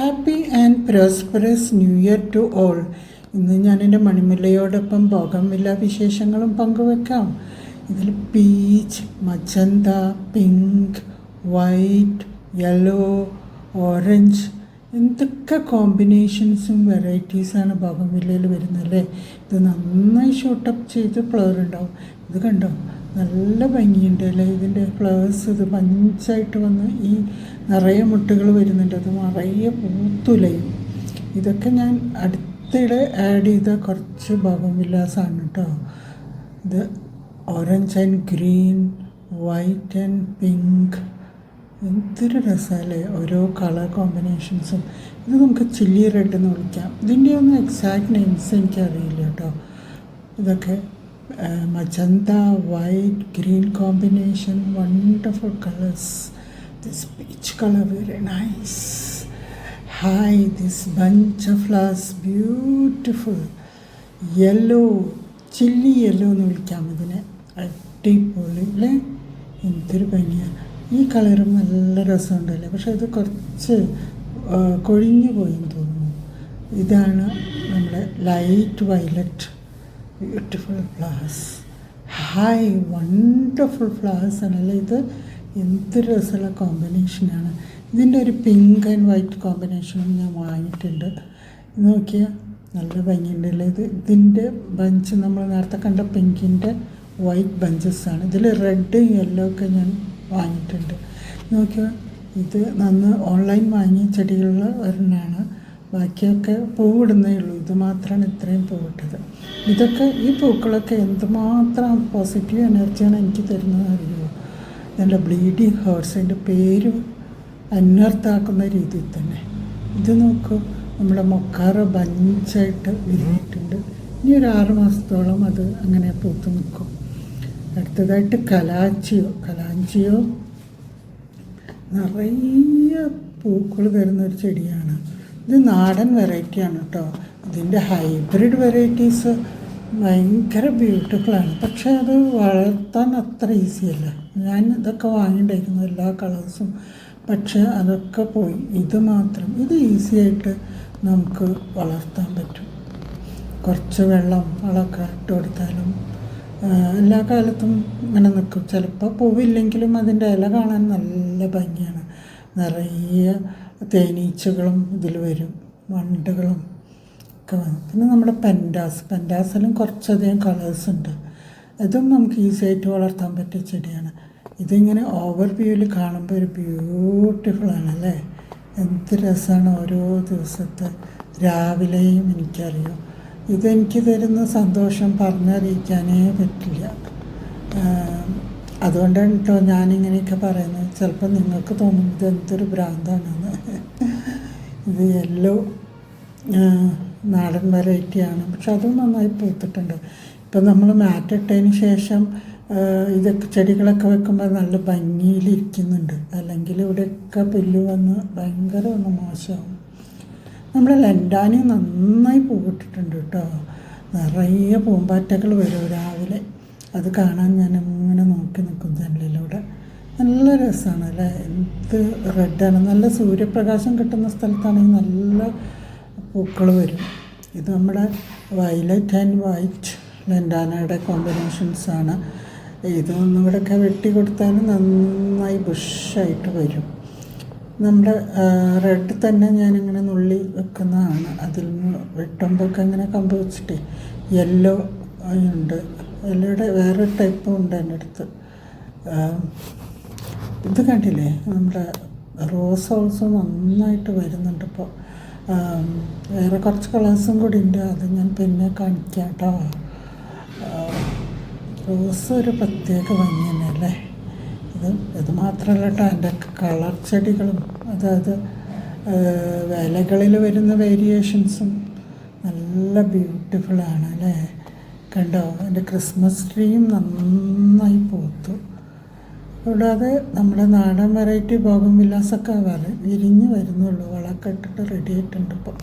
Happy and prosperous new year to all. ഇന്ന് ഞാൻ എന്റെ മണിമുല്ലയോടൊപ്പം എല്ലാ വിശേഷങ്ങളും പങ്കുവെക്കാം. ഇതിൽ peach magenta pink white yellow orange എന്തൊക്കെ കോമ്പിനേഷൻസും വെറൈറ്റീസാണ് ബോഗംവില്ലയിൽ വരുന്നത് അല്ലേ? ഇത് നന്നായി ഷൂട്ടപ്പ് ചെയ്ത് ഫ്ലവർ ഉണ്ടാവും. ഇത് കണ്ടോ? നല്ല ഭംഗിയുണ്ട് അല്ലേ? ഇതിന്റെ ഫ്ലവേഴ്സ് ഇത് പഞ്ചായിട്ട് വന്ന് ഈ നിറയെ മുട്ടുകൾ വരുന്നുണ്ട്. അത് നിറയെ പൂത്തുലയും ഇതൊക്കെ ഞാൻ അടുത്തിടെ ആഡ് ചെയ്ത കുറച്ച് ഭാഗം വിലാസമാണ് കേട്ടോ ഇത് orange and green white and pink എന്തൊരു രസമല്ലേ ഓരോ കളർ കോമ്പിനേഷൻസും ഇത് നമുക്ക് ചില്ലി റെഡ് എന്ന് വിളിക്കാം. ഇതിന്റെ ഒന്നും എക്സാക്ട് നെയിംസ് എനിക്കറിയില്ല കേട്ടോ ഇതൊക്കെ magenta white green combination wonderful colours this peach colour very nice hi this bunch of flowers beautiful yellow chilli yellow എന്ന് വിളിക്കാം ഇതിനെ. അടിപൊളി അല്ലേ എന്തൊരു ഭംഗിയാണ് ഈ കളറും നല്ല രസമുണ്ടല്ലേ? പക്ഷേ ഇത് കുറച്ച് കൊഴിഞ്ഞു പോയെന്ന് തോന്നുന്നു. ഇതാണ് നമ്മുടെ light violet beautiful flowers hi wonderful flowers ആണല്ലേ ഇത് എന്ത് രസമുള്ള കോമ്പിനേഷനാണ് ഇതിന്റെ ഒരു പിങ്ക് ആൻഡ് വൈറ്റ് കോമ്പിനേഷനും ഞാൻ വാങ്ങിയിട്ടുണ്ട്. നോക്കിയാൽ നല്ല ഭംഗിയുണ്ടല്ലേ ഇത് ഇതിന്റെ ബഞ്ച് നമ്മൾ നേരത്തെ കണ്ട പിങ്കിന്റെ വൈറ്റ് ബഞ്ചസ് ആണ്. ഇതിൽ റെഡ് യെല്ലോ ഒക്കെ ഞാൻ വാങ്ങിയിട്ടുണ്ട്. നോക്കിയാൽ ഇത് നന്ന് ഓൺലൈൻ വാങ്ങിയ ചെടികളിൽ ഒരെണ്ണമാണ് ബാക്കിയൊക്കെ പൂവിടുന്നേ ഉള്ളൂ. ഇത് മാത്രമാണ് ഇത്രയും പൂവിട്ടത് ഇതൊക്കെ ഈ പൂക്കളൊക്കെ എന്തുമാത്രം പോസിറ്റീവ് എനർജിയാണ് എനിക്ക് തരുന്നത് അറിയുമോ? നല്ല ബ്ലീഡിങ് ഹേർട്സിന്റെ പേര് അന്വർത്ഥാക്കുന്ന രീതിയിൽ തന്നെ. ഇത് നോക്കൂ. നമ്മുടെ മൊക്കാറ് ബഞ്ചായിട്ട് വിരിഞ്ഞിട്ടുണ്ട്. ഇനി ഒരു ആറ് മാസത്തോളം അത് അങ്ങനെ പൂത്ത് നിൽക്കും. അടുത്തതായിട്ട് കലാഞ്ചിയോ കലാഞ്ചിയോ നിറയെ പൂക്കൾ തരുന്ന ഒരു ചെടിയാണ്. ഇത് നാടൻ വെറൈറ്റിയാണ് കേട്ടോ ഇതിന്റെ ഹൈബ്രിഡ് വെറൈറ്റീസ് ഭയങ്കര ബ്യൂട്ടിഫുള്ളാണ്. പക്ഷേ അത് വളർത്താൻ അത്ര ഈസിയല്ല ഞാൻ ഇതൊക്കെ വാങ്ങിയിട്ടുണ്ടായിരുന്നു എല്ലാ കളേഴ്സും. പക്ഷേ അതൊക്കെ പോയി. ഇത് മാത്രം. ഇത് ഈസി ആയിട്ട് നമുക്ക് വളർത്താൻ പറ്റും. കുറച്ച് വെള്ളം വളമൊക്കെ ഇട്ട് കൊടുത്താലും എല്ലാ കാലത്തും ഇങ്ങനെ നിൽക്കും. ചിലപ്പോൾ പൂവില്ലെങ്കിലും അതിന്റെ ഇല കാണാൻ നല്ല ഭംഗിയാണ്. നിറയെ തേനീച്ചകളും ഇതിൽ വരും വണ്ടുകളും ഒക്കെ വന്നു പിന്നെ നമ്മുടെ പെൻഡാസ് പെൻഡാസിലും കുറച്ചധികം കളേഴ്സ് ഉണ്ട്. അതും നമുക്ക് ഈസി ആയിട്ട് വളർത്താൻ പറ്റിയ ചെടിയാണ്. ഇതിങ്ങനെ ഓവർ വ്യൂവിൽ കാണുമ്പോൾ ഒരു ബ്യൂട്ടിഫുൾ ആണ് അല്ലേ? എന്ത് രസമാണ് ഓരോ ദിവസത്തെ. രാവിലെയും എനിക്കറിയാം. ഇതെനിക്ക് തരുന്ന സന്തോഷം പറഞ്ഞറിയിക്കാനേ പറ്റില്ല. അതുകൊണ്ടാണ് കേട്ടോ ഞാനിങ്ങനെയൊക്കെ പറയുന്നത്. ചിലപ്പോൾ നിങ്ങൾക്ക് തോന്നും ഇത് എന്തൊരു ഭ്രാന്താണെന്ന്. ഇത് യെല്ലോ നാടൻ വെറൈറ്റിയാണ് പക്ഷെ അതും നന്നായി പൂത്തിട്ടുണ്ട്. ഇപ്പം നമ്മൾ മാറ്റിട്ടതിന് ശേഷം ഇതൊക്കെ ചെടികളൊക്കെ വെക്കുമ്പോൾ നല്ല ഭംഗിയിലിരിക്കുന്നുണ്ട്. അല്ലെങ്കിൽ ഇവിടെയൊക്കെ പുല്ല് വന്ന് ഭയങ്കര ഒന്ന് മോശമാവും. നമ്മൾ ലണ്ടാനി നന്നായി പൂവിട്ടിട്ടുണ്ട് കേട്ടോ നിറയെ പൂമ്പാറ്റകൾ വരും രാവിലെ. അത് കാണാൻ ഞാൻ ഇങ്ങനെ നോക്കി നിൽക്കും ജനലിലൂടെ. നല്ല രസമാണ് അല്ലേ? എന്ത് റെഡാണ് നല്ല സൂര്യപ്രകാശം കിട്ടുന്ന സ്ഥലത്താണെങ്കിൽ നല്ല പൂക്കൾ വരും. ഇത് നമ്മുടെ വയലറ്റ് ആൻഡ് വൈറ്റ് ലെൻഡാനയുടെ കോമ്പിനേഷൻസാണ് ഇതൊന്നും ഇവിടെയൊക്കെ വെട്ടി കൊടുത്താൽ നന്നായി ബുഷായിട്ട് വരും. നമ്മുടെ റെഡ് തന്നെ ഞാനിങ്ങനെ നുള്ളി വെക്കുന്നതാണ്. അതിൽ വെട്ടുമ്പോഴൊക്കെ ഇങ്ങനെ കമ്പ് വെച്ചിട്ട് യെല്ലോ ഉണ്ട്. യെല്ലോയുടെ വേറെ ടൈപ്പും ഉണ്ട് എന്റെ അടുത്ത്. ഇത് കണ്ടില്ലേ? നമ്മുടെ റോസ് ഓൾസോ നന്നായിട്ട് വരുന്നുണ്ട് ഇപ്പോൾ വേറെ കുറച്ച് കളേഴ്സും കൂടി ഉണ്ട്. അത് ഞാൻ പിന്നെ കാണിക്കാം കേട്ടോ റോസ് ഒരു പ്രത്യേക ഭംഗി തന്നെയല്ലേ? ഇത് ഇത് മാത്രമല്ല കേട്ടോ എന്റെ കളർ ചെടികളും. അതായത് വിലകളിൽ വരുന്ന വേരിയേഷൻസും നല്ല ബ്യൂട്ടിഫുള്ളാണ് അല്ലേ? കണ്ടോ? എന്റെ ക്രിസ്മസ് ട്രീയും നന്നായി പൂത്തു. കൂടാതെ നമ്മുടെ നാടൻ വെറൈറ്റി ഭോഗം വിലാസക്കാവാറ് വര വിരിഞ്ഞ് വരുന്നുള്ളൂ. വളക്കെട്ടിട്ട് റെഡി ആയിട്ടുണ്ട് ഇപ്പോൾ